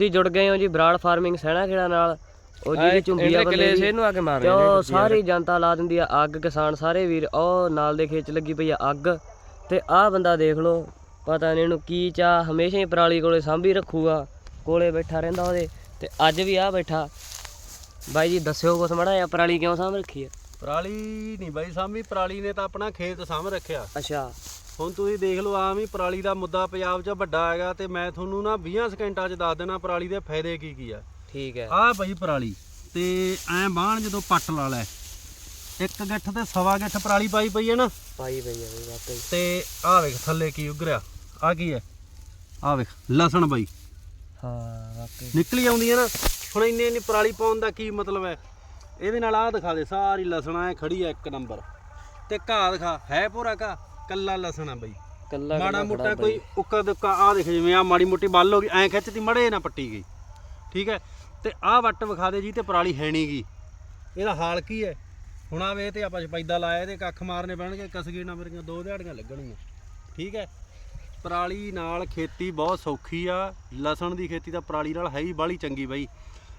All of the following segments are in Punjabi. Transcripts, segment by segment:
ਤੁਸੀਂ ਜੁੜ ਗਏ ਹੋ ਜੀ ਬਰਾੜ ਫਾਰਮਿੰਗ ਸੈਣਾ ਖੇੜਾ ਨਾਲ। ਉਹ ਜੀ ਝੁੰਬੀ ਆ ਬੰਦੇ ਦੀ ਇਹਨੂੰ ਆ ਕੇ ਮਾਰ ਤੇ ਉਹ ਸਾਰੀ ਜਨਤਾ ਲਾ ਦਿੰਦੀ ਆ ਅੱਗ ਕਿਸਾਨ ਸਾਰੇ ਵੀਰ ਉਹ ਨਾਲ ਦੇ ਖੇਚ ਲੱਗੀ ਪਈ ਆ ਅੱਗ। ਤੇ ਆਹ ਬੰਦਾ ਦੇਖ ਲਓ ਪਤਾ ਨਹੀਂ ਇਹਨੂੰ ਕੀ ਚਾ ਹਮੇਸ਼ਾ ਹੀ ਪਰਾਲੀ ਕੋਲੇ ਸਾਂਭੀ ਰੱਖੂਗਾ ਕੋਲੇ ਬੈਠਾ ਰਹਿੰਦਾ ਉਹਦੇ। ਤੇ ਅੱਜ ਵੀ ਆ ਬੈਠਾ। ਬਾਈ ਜੀ ਦੱਸਿਓ ਕੁਛ ਮੜਾ ਆ ਪਰਾਲੀ ਕਿਉਂ ਸਾਂਭ ਰੱਖੀ ਆ? ਪਰਾਲੀ ਨਹੀਂ ਬਾਈ ਸਾਮੀ ਪਰਾਲੀ ਨੇ ਤਾਂ ਆਪਣਾ ਖੇਤ ਸਾਂਭ ਰੱਖਿਆ। ਅੱਛਾ। ਹੁਣ ਤੁਸੀਂ ਦੇਖ ਲਓ ਆਮ ਹੀ ਪਰਾਲੀ ਦਾ ਮੁੱਦਾ ਪੰਜਾਬ 'ਚ ਵੱਡਾ ਹੈਗਾ ਤੇ ਮੈਂ ਤੁਹਾਨੂੰ ਨਾ 20 ਸਕਿੰਟਾਂ 'ਚ ਦੱਸ ਦੇਣਾ ਪਰਾਲੀ ਦੇ ਫਾਇਦੇ ਕੀ ਕੀ ਆ। ਠੀਕ ਹੈ। ਆਹ ਪਈ ਪਰਾਲੀ ਤੇ ਐ ਬਾਣ ਜਦੋਂ ਪੱਟ ਲਾ ਲੈ ਇੱਕ ਗਿੱਠ ਤੇ ਸਵਾ ਗਿੱਠ ਪਰਾਲੀ ਪਾਈ ਪਈ ਹੈ ਨਾ। ਪਾਈ ਪਈ ਆ ਬਈ ਵਾਕਈ। ਤੇ ਆਹ ਵੇਖ ਥੱਲੇ ਕੀ ਉਗਰਿਆ ਆ ਕੀ ਹੈ? ਆਹ ਵੇਖ ਲਸਣ ਬਾਈ। ਹਾਂ ਵਾਕਈ। ਨਿਕਲੀ ਆਉਂਦੀ ਹੈ ਨਾ ਹੁਣ ਇੰਨੇ ਇੰਨੀ ਪਰਾਲੀ ਪਾਉਣ ਦਾ ਕੀ ਮਤਲਬ ਹੈ? ਇਹਦੇ ਨਾਲ ਆਹ ਦਿਖਾ ਦੇ ਸਾਰੀ ਲਸਣ ਐ ਖੜੀ ਐ ਇੱਕ ਨੰਬਰ। ਤੇ ਘਾਹ ਦਿਖਾ ਹੈ ਪੂਰਾ ਘਾਹ? ਕੱਲਾ ਲਸਣ ਆ ਬਈ। ਕੱਲਾ ਮਾੜਾ ਮੋਟਾ ਕੋਈ ਉੱਕਾ ਦੁੱਕਾ ਆ ਦੇਖ ਜਿਵੇਂ ਆ ਮਾੜੀ ਮੋਟੀ ਬੱਲ ਹੋ ਗਈ ਐ ਖਿੱਚਤੀ ਮੜੇ ਨਾ ਪੱਟੀ ਗਈ। ਠੀਕ ਹੈ? ਤੇ ਆਹ ਵੱਟ ਵਿਖਾ ਦੇ ਜੀ ਤੇ ਪਰਾਲੀ ਹੈ ਨੀ ਗੀ। ਇਹਦਾ ਹਾਲ ਕੀ ਹੈ? ਹੁਣ ਆ ਵੇ ਤੇ ਆਪਾਂ ਸਪੈਦਾ ਲਾਇਆ ਤੇ ਕੱਖ ਮਾਰਨੇ ਪੈਣਗੇ ਕਸਗੇ ਨਾ ਮੇਰੀਆਂ ਦੋ ਦਿਹਾੜੀਆਂ ਲੱਗਣਗੀਆਂ ਠੀਕ ਹੈ? ਪਰਾਲੀ ਨਾਲ ਖੇਤੀ ਬਹੁਤ ਸੌਖੀ ਆ। ਲਸਣ ਦੀ ਖੇਤੀ ਤਾਂ ਪਰਾਲੀ ਨਾਲ ਹੈ ਹੀ ਬਾਹਲੀ ਚੰਗੀ ਬਈ।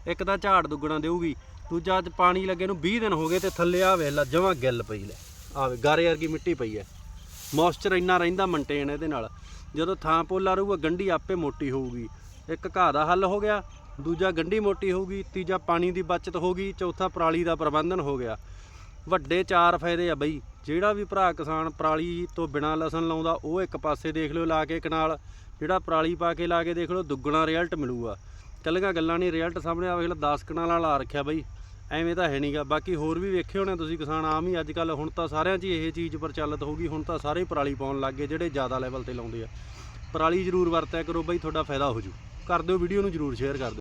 ਇੱਕ ਤਾਂ ਝਾੜ ਦੁੱਗਣਾ ਦੇਊਗੀ ਦੂਜਾ ਅੱਜ ਪਾਣੀ ਲੱਗੇ ਨੂੰ 20 ਦਿਨ ਹੋ ਗਏ ਤੇ ਥੱਲੇ ਆ ਵੇਖ ਲਾ ਜਮਾਂ ਗਿੱਲ ਪਈ ਲੈ। ਆਵੇ ਗਾਰੇ ਵਰਗੀ ਮਿੱਟੀ ਪਈ ਹੈ। ਮੌਇਸਚਰ ਇੰਨਾ ਰਹਿੰਦਾ ਮੇਨਟੇਨ ਇਹਦੇ ਨਾਲ। ਜਦੋਂ ਥਾਂ ਪੋਲਾ ਰਹੂਗਾ, ਗੰਢੀ ਆਪੇ ਮੋਟੀ ਹੋਊਗੀ। ਇੱਕ ਘਾਹ ਦਾ ਹੱਲ ਹੋ ਗਿਆ, ਦੂਜਾ ਗੰਢੀ ਮੋਟੀ ਹੋਊਗੀ, ਤੀਜਾ ਪਾਣੀ ਦੀ ਬਚਤ ਗਈ, ਚੌਥਾ ਪਰਾਲੀ ਦਾ ਪ੍ਰਬੰਧਨ ਹੋ ਗਿਆ। ਵੱਡੇ ਚਾਰ ਫਾਇਦੇ ਆ ਬਈ। ਜਿਹੜਾ ਵੀ ਭਰਾ ਕਿਸਾਨ ਪਰਾਲੀ ਤੋਂ ਬਿਨਾ ਲਸਣ ਲਾਉਂਦਾ, ਉਹ ਇੱਕ ਪਾਸੇ ਦੇਖ ਲਿਓ ਲਾ ਕੇ ਕਨਾਲ। ਜਿਹੜਾ ਪਰਾਲੀ ਪਾ ਕੇ ਲਾ ਕੇ ਦੇਖ ਲਓ, ਦੁੱਗਣਾ ਰਿਜ਼ਲਟ ਮਿਲੂਗਾ। ਕੱਲੀਆਂ ਗੱਲਾਂ ਨਹੀਂ, ਰਿਜ਼ਲਟ ਸਾਹਮਣੇ ਆ, ਵੇਖ ਲਓ 10 ਕਨਾਲਾਂ ਲਾ ਰੱਖਿਆ ਬਈ। ਐਵੇਂ ਤਾਂ ਹੈ ਨਹੀਂਗਾ ਬਾਕੀ ਹੋਰ ਵੀ ਵੇਖੇ ਹੋਣੇ ਤੁਸੀਂ ਕਿਸਾਨ, ਆਮ ਹੀ ਅੱਜ ਕੱਲ ਹੁਣ ਤਾਂ ਸਾਰਿਆਂ 'ਚ ਹੀ ਇਹ ਚੀਜ਼ ਪ੍ਰਚਲਿਤ ਹੋ ਗਈ ਹੁਣ ਤਾਂ ਸਾਰੇ ਹੀ ਪਰਾਲੀ ਪਾਉਣ ਲੱਗ ਗਏ ਜਿਹੜੇ ਜ਼ਿਆਦਾ ਲੈਵਲ ਤੇ ਲਾਉਂਦੇ ਆ। ਪਰਾਲੀ ਜ਼ਰੂਰ ਵਰਤਿਆ ਕਰੋ ਬਾਈ, ਤੁਹਾਡਾ ਫਾਇਦਾ ਹੋ ਜੂ। ਕਰ ਦਿਓ ਵੀਡੀਓ ਨੂੰ ਜ਼ਰੂਰ ਸ਼ੇਅਰ ਕਰ ਦਿਓ।